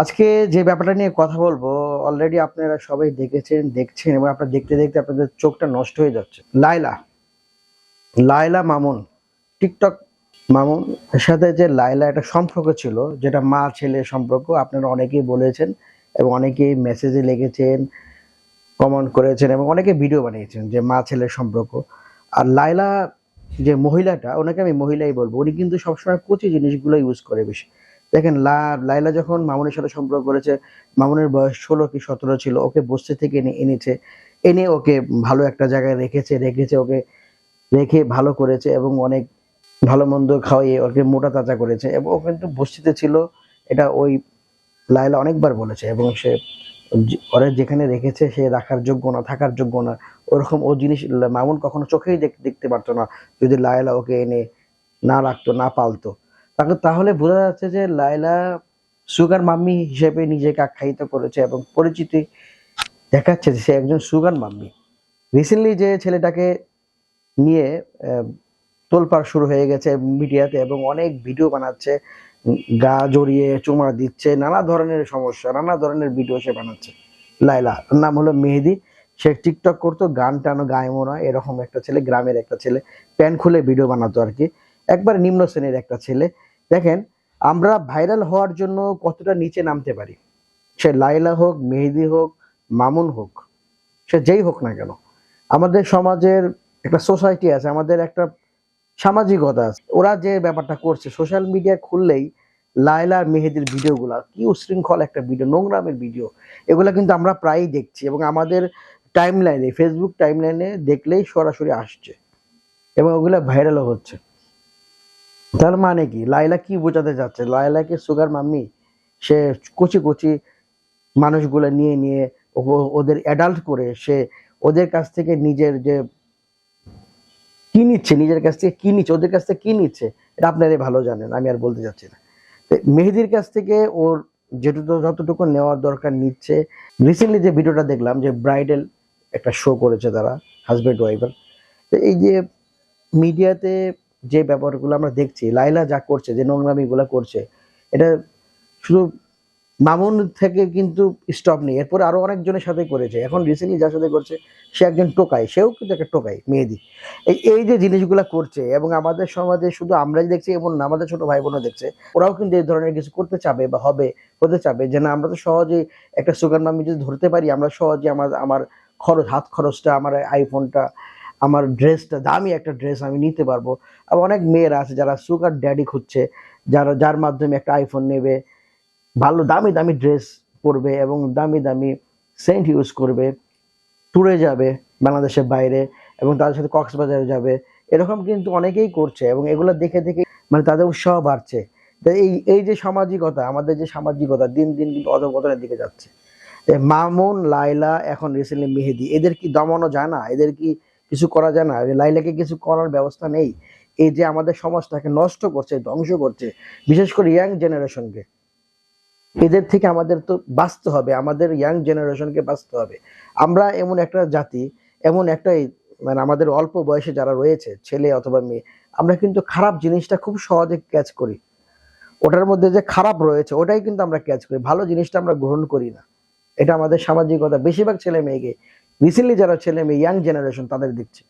আজকে যে ব্যাপারটা নিয়ে কথা বলব অলরেডি আপনারা সবাই দেখেছেন, দেখছেন এবং আপনারা দেখতে দেখতে আপনাদের চোখটা নষ্ট হয়ে যাচ্ছে। লাইলা লাইলা মামুন, টিকটক মামুন, এর সাথে যে লাইলা একটা সম্পর্ক ছিল, যেটা মা ছেলে সম্পর্ক, আপনারা অনেকেই বলেছেন এবং অনেকেই মেসেজে লিখেছেন কমেন্ট করেছেন এবং অনেকে ভিডিও বানিয়েছেন যে মা ছেলের সম্পর্ক। আর লাইলা যে মহিলাটা, ওনাকে আমি মহিলাই বলব, উনি কিন্তু সবসময় কচি জিনিসগুলো ইউজ করে বেশি। দেখেন লাইলা যখন মামুনের সাথে সম্পর্ক করেছে, মামুনের বয়স ষোলো কি সতেরো ছিল, ওকে বসতে থেকে এনে, এনেছে, এনে ওকে ভালো একটা জায়গায় রেখেছে রেখেছে ওকে, রেখে ভালো করেছে এবং অনেক ভালো মন্দ খাওয়িয়ে ওকে মোটা তাজা করেছে এবং ও কিন্তু বস্তিতে ছিল, এটা ওই লাইলা অনেকবার বলেছে এবং সে ওরা যেখানে রেখেছে সে রাখার যোগ্য না, থাকার যোগ্য না, ওরকম ও জিনিস, মামুন কখনো চোখেই দেখ- দেখতে পারতো না যদি লায়লা ওকে এনে না রাখতো, না পালতো। তাকে তাহলে বোঝা যাচ্ছে যে লায়লা সুগার মাম্মি হিসেবে নিজেকে আখ্যায়িত করেছে এবং পরিচিতি দেখাচ্ছে যে সে একজন সুগার মাম্মি। রিসেন্টলি যে ছেলেটাকে নিয়ে তোলপাড় শুরু হয়ে গেছে মিডিয়াতে এবং অনেক ভিডিও বানাচ্ছে, গা জড়িয়ে চুমা দিচ্ছে, নানা ধরনের সমস্যা, নানা ধরনের ভিডিও সে বানাচ্ছে। লাইলা নাম হলো মেহেদি। সে টিকটক করতো, গান টানো গায়মো না এরকম একটা ছেলে, গ্রামের একটা ছেলে, প্যান খুলে ভিডিও বানাতো আর কি। একবার নিম্ন শ্রেণির একটা ছেলে দেখেন, আমরা ভাইরাল হওয়ার জন্য কতটা নিচে নামতে পারি? সে লাইলা হোক, মেহেদি হোক, মামুন হোক, সে যেই হোক না কেন। আমাদের সমাজের একটা সোসাইটি আছে, আমাদের একটা সামাজিকতা আছে। ওরা যে ব্যাপারটা করছে, সোশ্যাল মিডিয়া খুললেই লাইলা মেহেদির ভিডিওগুলা, কি উশৃঙ্খল একটা ভিডিও, নোংরামের ভিডিও, এগুলা কিন্তু আমরা প্রায়ই দেখছি এবং আমাদের টাইম লাইনে ফেসবুক টাইম লাইনে দেখলেই সরাসরি আসছে এবং ওগুলা ভাইরালও হচ্ছে। তার মানে কি? লাইলা কি বোঝাতে যাচ্ছে লাইলাকে সুগার মাম্মি? সে কচি কচি মানুষগুলো নিয়ে নিয়ে ওদের অ্যাডাল্ট করে সে ওদের কাছ থেকে নিজের যে কি নিচ্ছে? নিজের কাছ থেকে কি নিচ্ছে? ওদের কাছ থেকে কি নিচ্ছে? এটা আপনারাই ভালো জানেন, আমি আর বলতে যাচ্ছি না। মেহেদির কাছ থেকে ওর যেটুকু, যতটুকু নেওয়ার দরকার নিচ্ছে। রিসেন্টলি যে ভিডিওটা দেখলাম যে ব্রাইডাল একটা শো করেছে তারা হাজব্যান্ড ওয়াইফের তো এই যে মিডিয়াতে যে ব্যাপারগুলো আমরা দেখছি লাইলা যা করছে, যে নোংরামিগুলো করছে, এটা শুধু মামুন থেকে কিন্তু স্টপ নেই। এরপরে আরও অনেকজনের সাথে করেছে। এখন রিসেন্টলি যার সাথে করছে, সে একজন টোকাই, সেও কিন্তু একটা টোকাই মেয়েদি এই এই যে জিনিসগুলো করছে এবং আমাদের সমাজে শুধু আমরাই দেখছি এবং আমাদের ছোট ভাই বোনও দেখছে, ওরাও কিন্তু এই ধরনের কিছু করতে চাবে বা হবে, হতে চাবে যে না, আমরা তো সহজেই একটা সুগার মামি যদি ধরতে পারি, আমরা সহজে আমার আমার খরচ, হাত খরচটা, আমার আইফোনটা আমার ড্রেসটা দামি একটা ড্রেস আমি নিতে পারব। আবার অনেক মেয়েরা আছে যারা সুগার ড্যাডি খুঁজছে, যারা, যার মাধ্যমে একটা আইফোন নেবে, ভালো দামি দামি ড্রেস পরবে এবং দামি দামি সেন্ট ইউজ করবে, ট্যুরে যাবে বাংলাদেশের বাইরে এবং তাদের সাথে কক্সবাজারে যাবে। এরকম কিন্তু অনেকেই করছে এবং এগুলো দেখে দেখে মানে তাদের উৎসাহ বাড়ছে। এই এই যে সামাজিকতা, আমাদের যে সামাজিকতা দিন দিন কিন্তু অধপতনের দিকে যাচ্ছে। মামুন লাইলা এখন রিসেন্টলি মেহেদি, এদের কি দমানো যায় না? এদের কি কিছু করা যায় না। লাইলাকে কিছু করার ব্যবস্থা নেই। এই যে আমাদের সমাজটাকে নষ্ট করছে, ধ্বংস করছে, বিশেষ করে ইয়াং জেনারেশনকে। এদের থেকে আমাদের তো বাঁচতে হবে, আমাদের ইয়াং জেনারেশনকে বাঁচতে হবে। আমরা এমন একটা জাতি, এমন একটা মানে আমাদের অল্প বয়সে যারা রয়েছে, ছেলে অথবা মেয়ে, আমরা কিন্তু খারাপ জিনিসটা খুব সহজে ক্যাচ করি। ওটার মধ্যে যে খারাপ রয়েছে, ওটাই কিন্তু আমরা ক্যাচ করি। ভালো জিনিসটা আমরা গ্রহণ করি না। এটা আমাদের সামাজিকতা। বেশিরভাগ ছেলে মেয়েকে রিসেন্টলি যারা ছেলে মেয়ে ইয়াং জেনারেশন তাদের দিচ্ছে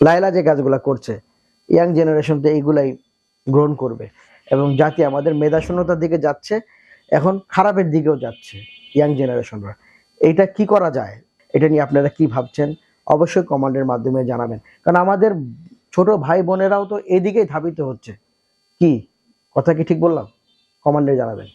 লাইলা যে কাজগুলো করছে ইয়াং জেনারেশন তো এইগুলাই গ্রহণ করবে। এবং জাতি আমাদের মেধাশূন্যতার দিকে যাচ্ছে, এখন খারাপের দিকেও যাচ্ছে ইয়াং জেনারেশনরা এটা কি করা যায়? এটা নিয়ে আপনারা কি ভাবছেন? অবশ্যই কমান্ডের মাধ্যমে জানাবেন। কারণ আমাদের ছোট ভাই বোনেরাও তো এদিকেই ধাবিত হচ্ছে। কি? কথা কি ঠিক বললাম? কমান্ডে জানাবেন।